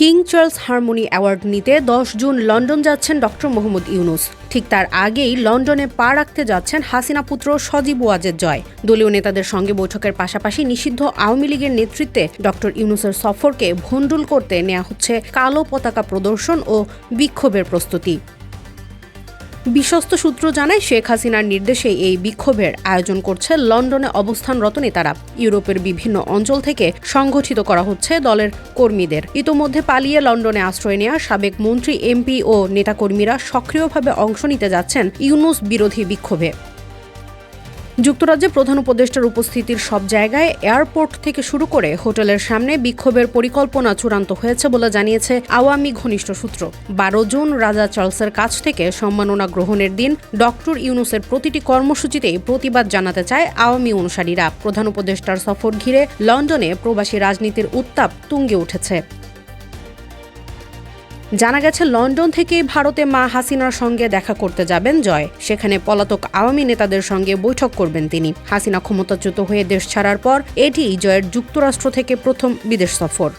King Charles harmony award নিতে দশ June London যাচ্ছেন ডক্টর মোহাম্মদ ইউনুস। ঠিক তার আগেই লন্ডনে পা রাখতে যাচ্ছেন হাসিনা পুত্র সজীব ওয়াজের জয়। দলীয় নেতাদের সঙ্গে বৈঠকের পাশাপাশি নিষিদ্ধ আওয়ামী লীগের নেতৃত্বে ডক্টর ইউনুসের সফরকে ভণ্ডুল করতে নেওয়া হচ্ছে কালো পতাকা প্রদর্শন ও বিক্ষোভের প্রস্তুতি। বিশ্বস্ত সূত্র জানায় শেখ হাসিনার নির্দেশে এই বিক্ষোভের আয়োজন করছে লন্ডনে অবস্থানরত নেতারা। ইউরোপের বিভিন্ন অঞ্চল থেকে সংগঠিত করা হচ্ছে দলের কর্মীদের। ইতোমধ্যে পালিয়ে লন্ডনে আশ্রয় নেওয়া সাবেক মন্ত্রী, এমপি ও নেতাকর্মীরা সক্রিয়ভাবে অংশ নিতে যাচ্ছেন ইউনুস বিরোধী বিক্ষোভে। যুক্তরাজ্যে প্রধান উপদেষ্টার উপস্থিতির সব জায়গায় এয়ারপোর্ট থেকে শুরু করে হোটেলের সামনে বিক্ষোভের পরিকল্পনা চূড়ান্ত হয়েছে বলে জানিয়েছে আওয়ামী ঘনিষ্ঠ সূত্র। বারো জুন রাজা চার্লসের কাছ থেকে সম্মাননা গ্রহণের দিন ডক্টর ইউনুসের প্রতিটি কর্মসূচিতেই প্রতিবাদ জানাতে চায় আওয়ামী অনুসারীরা। প্রধান উপদেষ্টার সফর ঘিরে লন্ডনে প্রবাসী রাজনীতির উত্তাপ তুঙ্গে উঠেছে। জানা গেছে, লন্ডন থেকে ভারতে মা হাসিনার সঙ্গে দেখা করতে যাবেন জয়। সেখানে পলাতক আওয়ামী নেতাদের সঙ্গে বৈঠক করবেন তিনি। হাসিনা ক্ষমতাচ্যুত হয়ে দেশ ছাড়ার পর এটি জয়ের যুক্তরাষ্ট্র থেকে প্রথম বিদেশ সফর।